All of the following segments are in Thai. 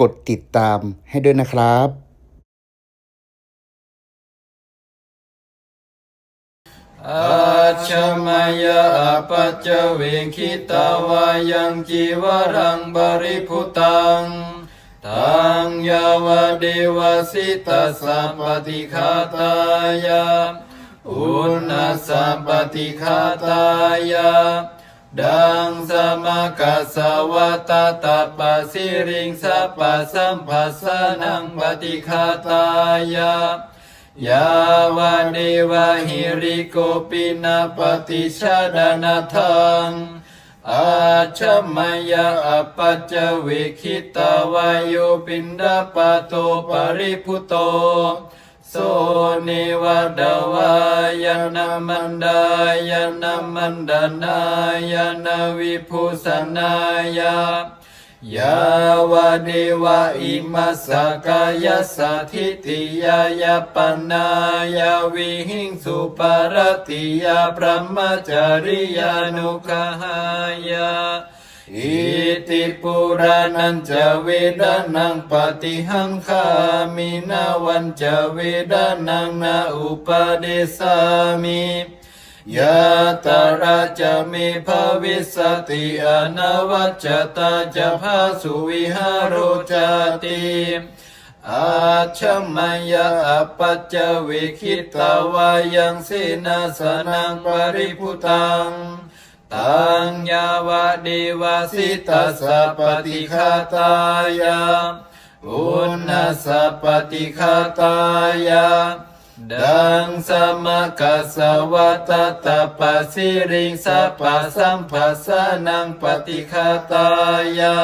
กดติดตามให้ด้วยนะครับอาชมายาปัจเวคิตาวายังจีวรังบริพุตังทังยาวเดวสิตาสัมปติคาตายาอุณสัมปติคาตายา ดังสมกัสวะตาตาปะสิริงสัพสัมภัสสนังปฏิคาตายายาวาเดวะหิริโกปินาปฏิชาดานาทังอาชมายาอปัจจเวคิตาวายโยปินดาปโตปริพุโต โสเนวะดวายนามันดายนามันดานายนาวิภูสนายายาวะเดวะอิมัสกายสัทิติยายาปนายาวิหิงสุปารติยาพระมจาริยานุคหายา อิติปุรานันจะเวดานังปฏิหังคามินาวันจะเวดานังนาอุปเดสามิยะตาราจะมีภาวิสติอนาวัจจตาจะพาสุวิหารโรจติอาชมายาปัจจวิคิตาวายังสินาสนังปริพุตัง ตังยาวะเดวสิตาสะปฏิคาตายาอุณนัสะปฏิคาตายาดังสมกัสวะตตาปสิริงสัพพสัมภัสสนังปฏิคาตายา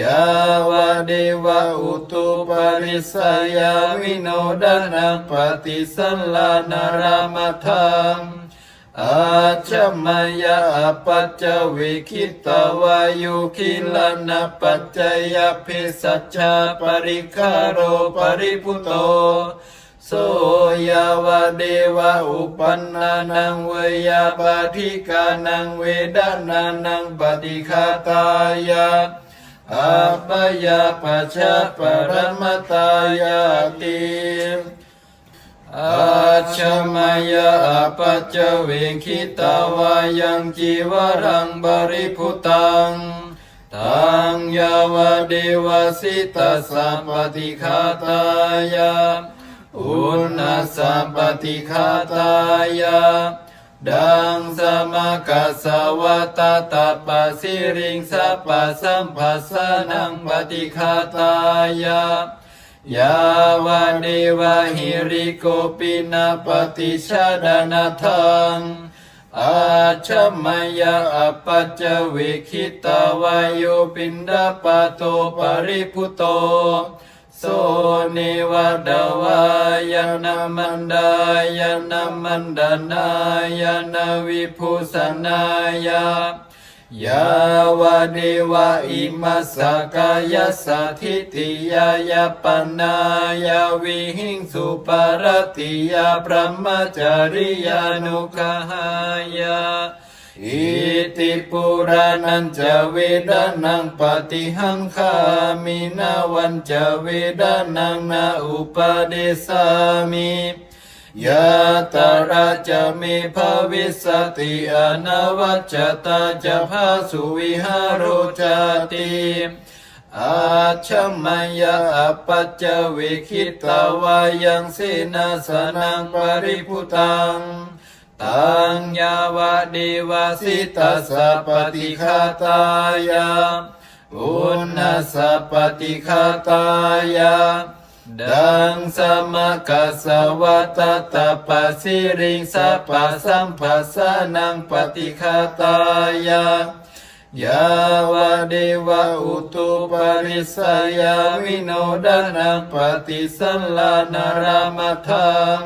ยาวเดวะอุตุปาริสยาวิโนดานังปฏิสัลลานารามทัง อาชมายาปัจจวิคิตวายุคิลนาปัจจยพิสัจจาปริคารโรปริพุโตโสยาวเดวะอุปันนานังเวยาปาทิกานังเวดานานังปฏิคาตายาอัปยาปชชะปรมตายาติ อาชมายาปัจจเวคิตาวายังจีวรังบริพุตังตังยาวเดวสิตาสัมปติคาตายาอุณสัมปติคาตายาดังสมกัสวะตาตาปสิริงสัพพสัมภัสสนังปฏิคาตายา ยาวะเดวะหิริโกปินาปฏิชาดานาทังอาชมายาอปัจจเวคิตาวายโยปินดาปโตปริพุโตโสเนวะดาวายนามันดายนามันดานายนาวิภูสนายา ยาวเดวะอิมัสกายสัทธิติยายาปนายาวิหิงสุปารติยาพระมจาริยานุคหายาอิติปุรานันจะเวดานังปฏิหังคามินาวันจะเวดานังนาอุปเดสามิ ยะตาราจะมีภาวิสติอนาวัจจตาจะพาสุวิหารโรจติอาชมายาปัจจวิคิตาวายังสินาสนังปริพุตังตังยาวะเดวาสิตาสปฏิคาตายาอุณนัสปฏิคาตายา ดังสมกัสวะตาตาปะสิริงสัพพสัมภัสสนังปฏิคาตายายาวเดวะอุตุปาริสยาวิโนดานังปฏิสัลลานารามทัง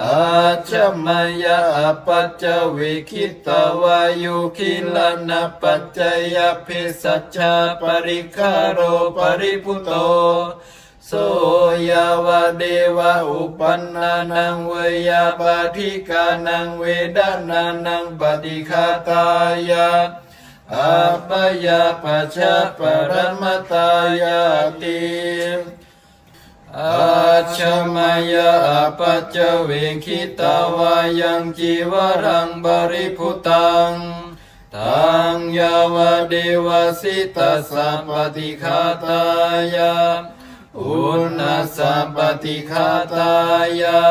อาชมายาปัจจวิคิตาวายุคิลนาปัจจยพิสัจจาปริคารโรปริพุโต โสยาวเดวะอุปันนานังเวยาปาทิกานังเวดานานังปฏิคาตายาอัปยาปัชชะปรมตายาติอาชมายาปัจจเวคิตาวายังจีวรังบริพุตังตังยาวเดวสิตาสัมปติคาตายา อุณสัมปติคาตายา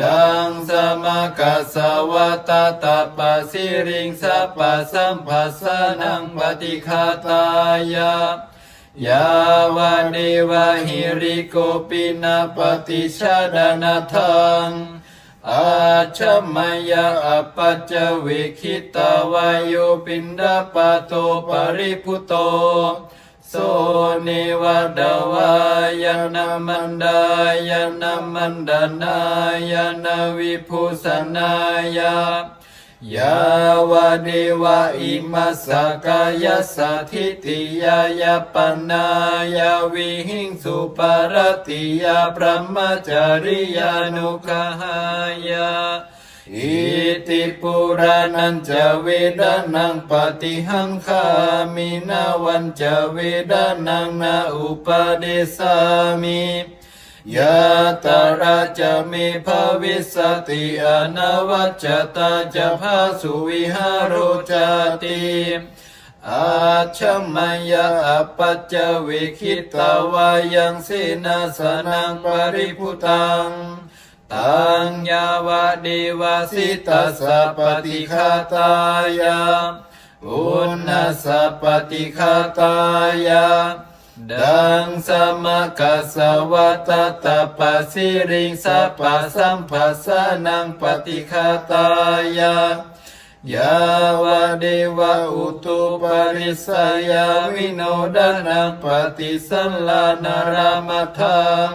ดังสมกัสสวะตตาปะสิริงสัพพสัมภัสะนังปฏิคาตายายาวาเดวะหิริโกปินาปฏิชาดานาทังอาชมายาอปัจจเวคิตาวายุปินดาปโตปริพุโต โสเนวะดวายนามันดายนามันดานายนาวิภูสนายายาวเดวะอิมัสกายสัทิติยายปนายาวิหิงสุปารติยาพระมจริยานุขหายา อิติปุรานันจะเวดานังปฏิหังคามินาวันจะเวดานังนาอุปเดสามิยะตาราจะมีภาวิสติอนาวัจจตาจะพาสุวิหารุจติอาชมายาปัจจเวคิตาวายังสินาสนังปริพุตัง ตังยาวะเดวาสิตาสัพปติคาตายาอุณนสัพปติคาตายาดังสมกัสสวะตตาปสิริงสัพสัมภัสสนังปฏิคาตายายาวะเดวะอุตุปริสยาวิโนดานังปฏิสัลลานารามทัง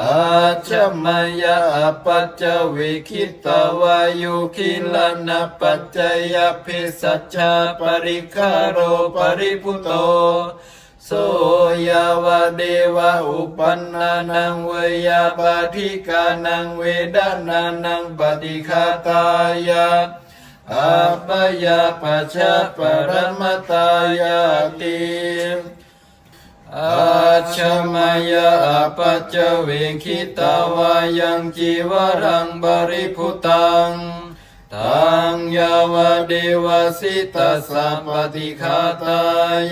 อาชมายาปัจจเวคิตาวายุคิลนะปัจจยพิสัจาปริคารโรปริพุโตโสยาวเดวะอุปันนานังเวยาปาธิกานังเวดานานังปฏิคาตายาอัปยาปชชะปรมตายาติ อาชมายาปัจเวคิตาวายังจีวรังบริพุตังตังยาวเดวสิตาสัมปติคาตา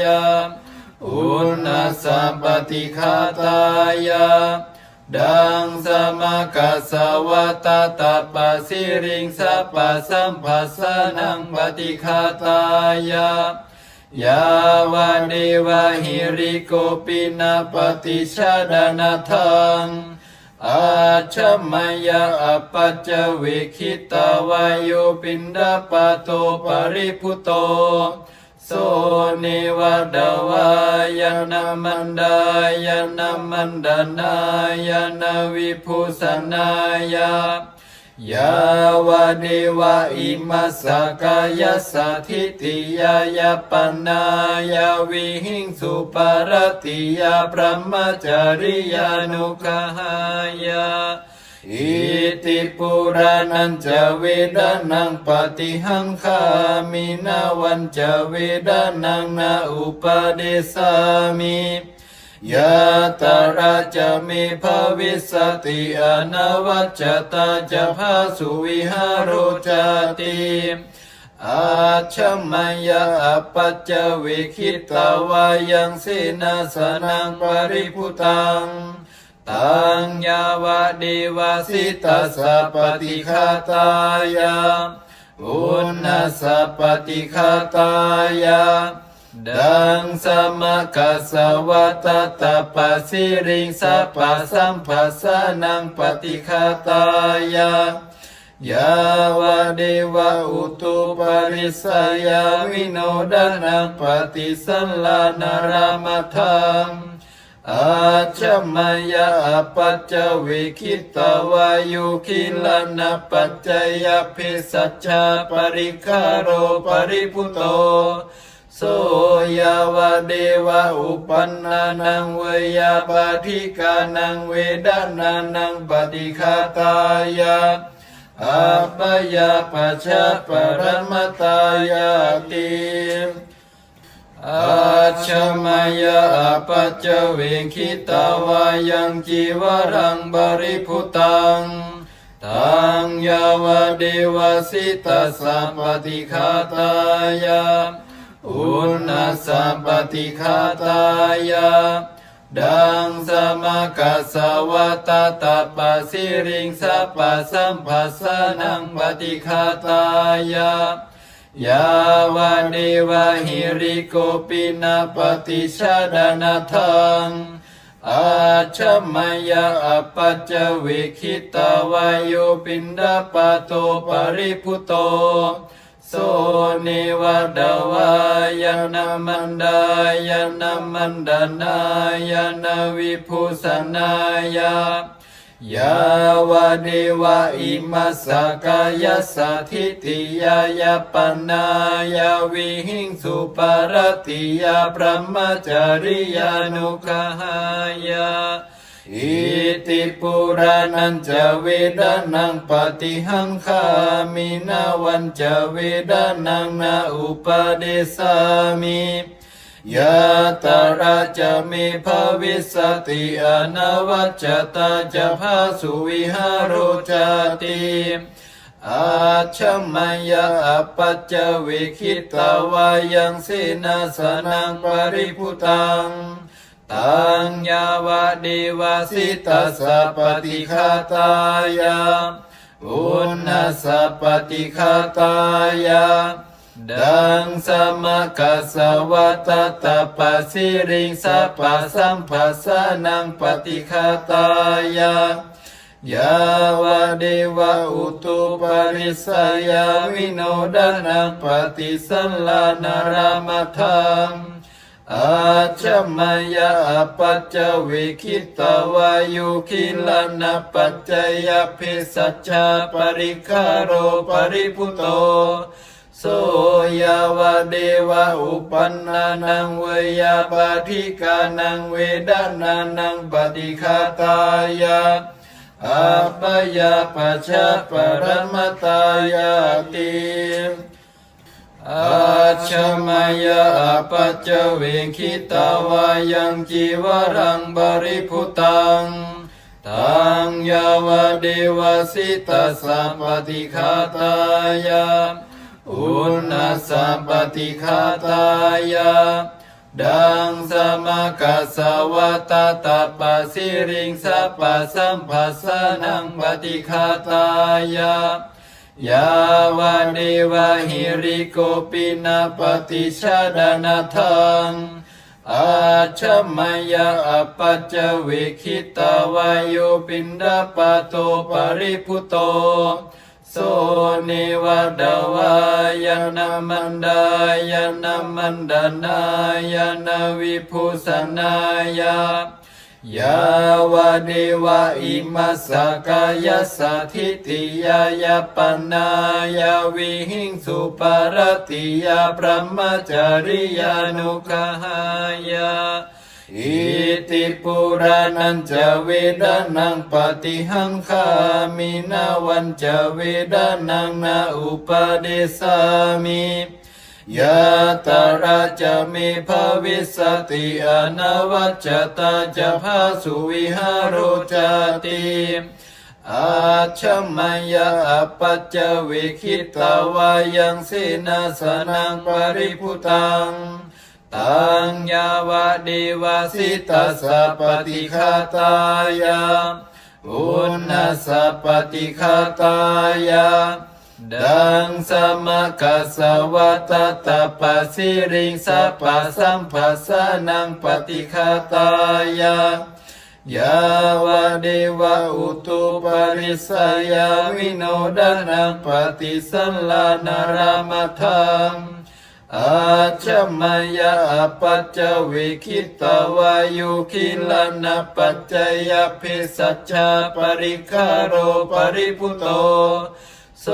ยาอุณสัมปติคาตายาดังสมกัสสวะตตาปะสิริงสัพพสัมภัสนังปฏิคาตายา ยาวาเดวะหิริโกปินาปฏิชาดานาทังอาชมายาอปัจจเวคิตาวายุปินดาปโตปริพุโตโสเนวะดาวายนามันดายนามันดานายนาวิภูสนายา ยาวเดวะอิมัสกายสัทธิติยายาปนายาวิหิงสุปารติยาพระมจาริยานุขหายาอิติปุรานันจะเวดานังปฏิหังคามินาวันจะเวดานังนาอุปเดสามิ ยะตาราจะมีภาวิสติอนวัจจตาจะพาสุวิหารุจติอาชมายาปัจจเวคิตาวายังสินาสนังปริพุตัง ตังยาวะเดวาสิตาสัพปติคาตายาอุณสัพปติคาตายา ดังสมกัสวะตาตาปะสิริงสัพพสัมภัสสนังปฏิคาตายายาวเดวะอุตุปริสยาวิโนดานังปฏิสัลลานารามทังอาชมายาปัจจเวคิตาวายุคิลานะปัจจยพิสัจจาปริคารโรปริพุโต โสยาวเดวะอุปันนานังเวยาปาธิกานังเวดานานังปฏิคาตายาอัปยาปชชะปรมตายาติอาชมายาปัจเวคิตาวายังจีวรังบริพุตังตังยาวเดวสิตาสัมปติคาตายา อุณสัมปติคาตายาดังสมากัสสวะตตาปะสิริงสัพพสัมภัสสนังปฏิคาตายายาวาเดวะหิริโกปินาปฏิชาดานาทังอาชมายาอปัจจเวคิตาวายโยปินดาปโตปริพุโต โสเนวะดวายนามันดายนามันดานายนาวิภูสนายายาวะเดวะอิมัสกายสัทิติยายาปนายาวิหิงสุปารติยาพระมจาริยานุคหายา อิติปุรานันจะเวดานังปฏิหังคามินาวันจะเวดานังนาอุปเดสามิยะตาราจะมีภาวิสติอนาวัจจตาจะพาสุวิหารโรจติอาชมายาอปัจจเวคิตาวายังสินาสนังปริพุตัง ตังยาวะเดวสิตาสะปฏิคาตายาอุณนาสะปฏิคาตายาดังสมกัสสวะตาตาปะสิริงสัพพสัมภัสสนังปฏิคาตายายาวะเดวะอุตุปาริสยาวิโนดานังปฏิสัลลานารามทัง อาชมายาปัจจเวคิตาวายุคิลานาปัจจยพิสัจจาปริคารโรปริพุโตโสยาวเดวะอุปันนานังเวยาปาทิกานังเวดานานังปฏิคาตายาอัปยาปัจจปรมตายาติ อาชมายาปัจจเวคิตาวายังจีวรังบริพุตังตังยาวเดวสิตาสัมปติคาตายาอุณาสัมปติคาตายาดังสมกัสสวะตาตาปะสิริงสัพพะสัมภัสสนังปฏิคาตายา ยาวะเดวะหิริโกปินาปฏิชาดานาทังอาชมายาอปัจจเวคิตาวายุปินดาปโตปริพุโตโสเนวะดาวายนามันดายนามันดานายนาวิภูสนายา ยาวเดวะอิมัสกายสัทธิติยายาปนายาวิหิงสุปารติยาพระมจาริยานุคหายาอิติปุรานันจะเวดานังปฏิหังคามินาวันจะเวดานังนาอุปเดสามิ ยะตาราจะมีภาวิสติอนวัจจตาจะพาสุวิหารโรจติอาชมายาปัจจเวคิตาวายังสินาสนังปริพุตังตังยาวะเดวาสิตาสปฏิคาตายาอุณนาสปฏิคาตายา ดังสมกัสวะตาตาปสิริงสัพพสัมภัสนังปฏิคาตายายาวะเดวะอุตุปาริสยาวิโนดานังปฏิสัลลานารามทังอาชมายาปัจจเวคิตาวายุคิลานาปัจจยพิสัจจาปริคารโรปริพุโต ส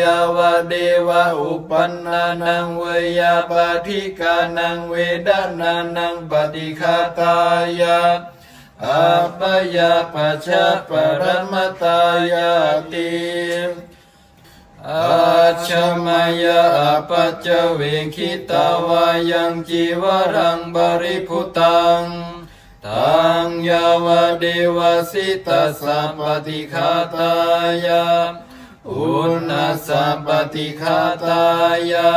ยาวเดวะอุปันนานังเวยาปาทิกานังเวดานานังปฏิคาตายาอัปยาปัจจปรมตายาติอาชมายะปัจจเวคิตาวายังจีวรังบริพุตังตังยาวเดวสิตาสัมปติคาตายา อุณสัมปติคาตายา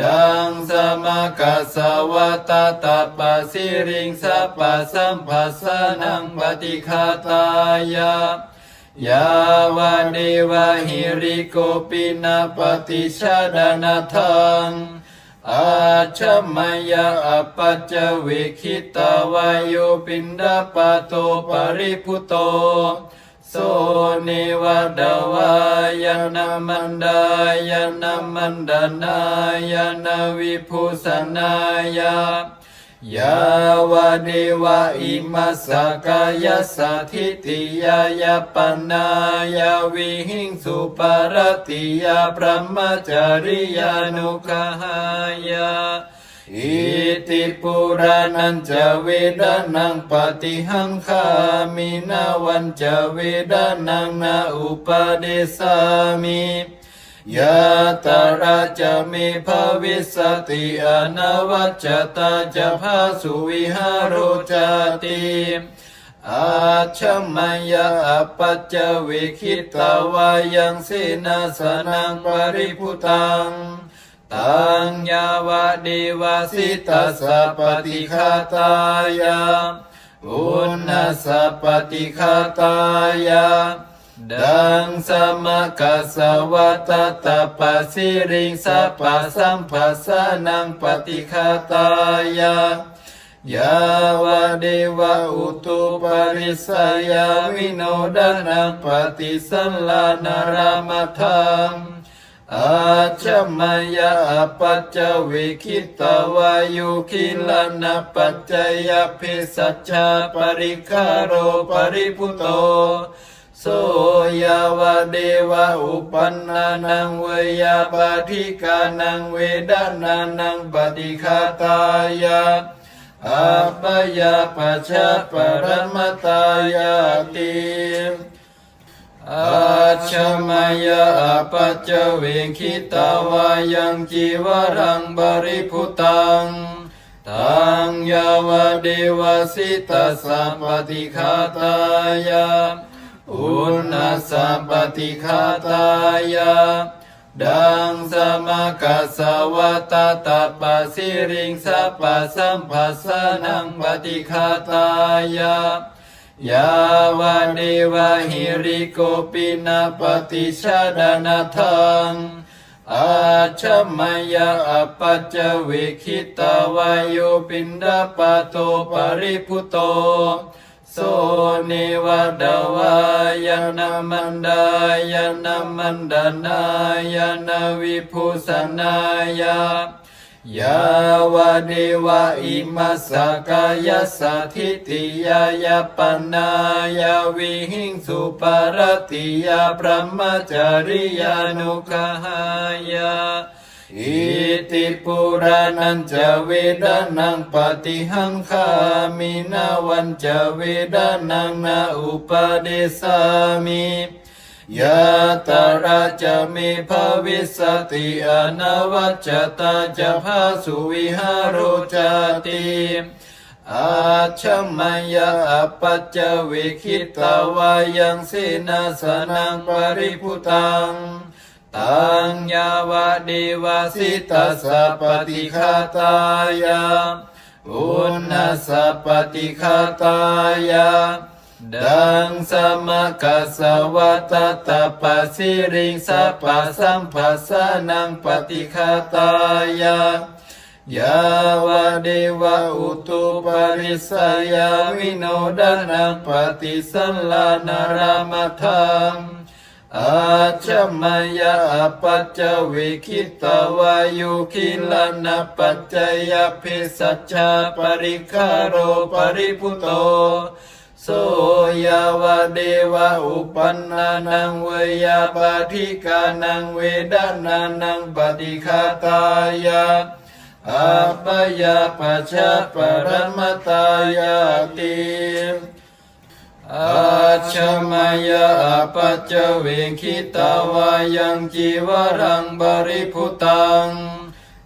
ดังสมกัสวะตตาปะสิริงสัพพสัมภัสสะนังปฏิคาตายายาวาเดวะหิริโกปินาปฏิชาดานาทังอาชมายาอปัจจเวคิตาวายุปินดาปโตปริพุโต โสเนวะดวายนามันดายนามันดานายนาวิภูสนายายาวะเดวะอิมัสกายสัทิติยายาปนายาวิหิงสุปารติยาพระมจริยานุขหายา อิติปุรานันจะเวดานังปฏิหังคามินาวันจะเวดานังนาอุปเดสามิยะตาราจะมีภาวิสติอนาวัจจตาจะพาสุวิหารจติอาชมายะอปัจจเวคิตาวายังสินาสนังปริพุตัง ตังยาวะเดวาสิตาสัพปติคาตายาอุณนาสัพปติคาตายาดังสมกัสวะตตาปะสิริงสัพสัมภัสสะนังปฏิคาตายายาวะเดวะอุตุปาริสยาวิโนดานังปฏิสัลลานารามทัง อาชมายาปัจจเวคิตาวายุคิลานาปัจจยพิสัจาปริคารโรปริพุโตโสยาวเดวะอุปันนานังเวยาปาทิกานังเวดานานังปฏิคาตายาอาปยาปชชะปรมตายาติ อาชมายาปัจจเวคิตาวายังจีวรังบริพุตังตังยาวเดวสิตาสัมปติคาตายาอุณาสัมปติคาตายาดังสมกัสสวะตาตาปสิริงสัพพสัมภัสนังปฏิคาตายา ยาวาเดวะหิริโกปินาปฏิชาดานาทังอาชมายาอปัจจเวคิตาวายุปินดาปโตปริพุโตโสเนวะดาวายนามันดายนามันดานายนาวิภูสนายา ยาวเดวะอิมัสกายสัทิติยายาปนายาวิหิงสุปารติยาพระมจาริยานุขหายาอิติปุรานันจะเวดานังปฏิหังคามินาวันจะเวดานังนาอุปเดสามิ ยะตาราจะมีภาวิสติอนาวัจจตาจะพาสุวิหารุจติอาชมายาปัจจเวคิตาวายังสินาสนังปริพุตังตังยาวะเดวาสิตาสัพปติคาตายาอุณนาสัพปติคาตายา ดังสมกัสวะตาตาปสิริงสัพพสัมภัสสนังปฏิคาตายายาวเดวะอุตุปาริสยาวิโนดานังปฏิสัลลานารามทังอาชมายาปัจจเวคิตาวายุคิลานาปัจจยพิสัจจาปริคารโรปริพุโต โสยาวเดวะอุปันนานังเวยาปาทิกานังเวดานานังปฏิคาตายาอาปยาปชชะปรมตายาติอาชมายาปัจเวคิตาวายังจีวรังบริพุตัง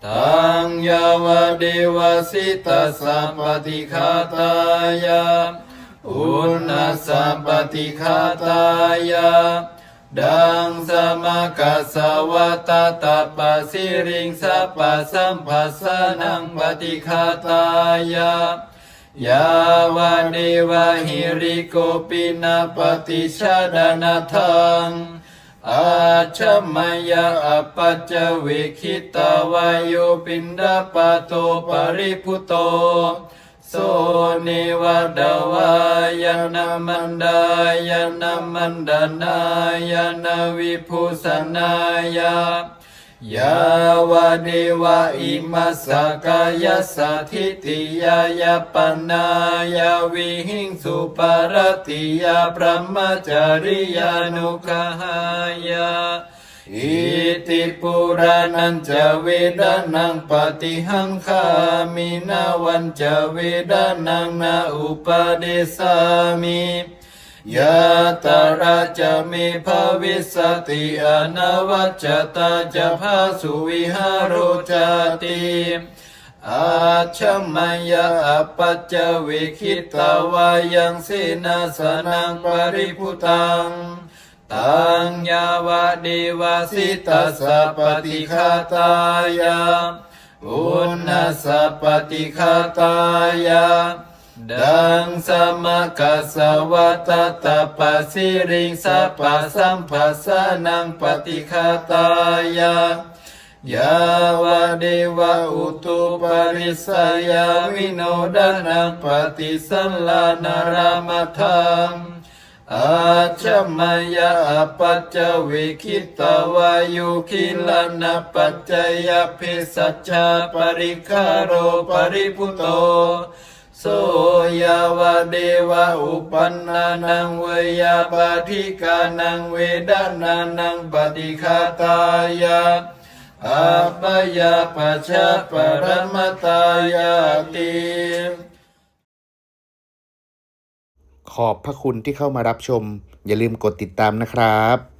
ตังยาวเดวสิตาสัมปติคาตายา อุณาสัมปติคาตายาดังสมากัสสวะตาตาปะสิริงสัพพสัมภัสสนังปฏิคาตายายาวาเดวะหิริโกปินาปฏิชาดานาทังอาชมายาอปัจจเวคิตาวายโยปินดาปโตปริพุโต โสเนวะดวายนามันดายนามันดานายนาวิภูสนายายาวะเดวะอิมัสกายสัทิติยายาปนายาวิหิงสุปารติยาพระมจาริยานุขหายา อิติปุรานันจะเวดานังปฏิหังคามินาวันจะเวดานังนาอุปเดสามิยะตาราจะมีภาวิสติอนวัจตาจะพาสุวิหารโรจติอาชมายาอปัจจเวคิตาวายังสินาสนังปริพุตัง ตังยาวะเดวสิตาสะปฏิคาตายาอุณนาสะปฏิคาตายาดังสมกัสสวะตตาปสิริงสัพพสัมภัสสนังปฏิคาตายายาวะเดวะอุตุปริสยาวิโนดานังปฏิสัลลานารามทัง อาชมายาปัจจเวคิตาวายุคิลานาปัจจยพิสัจจาปริคารโรปริพุโตโสยาวเดวะอุปันนานังเวยาปาทิกานังเวดานานังปฏิคาตายาอัปปยาปัจจปรมตายาติ ขอบพระคุณที่เข้ามารับชม อย่าลืมกดติดตามนะครับ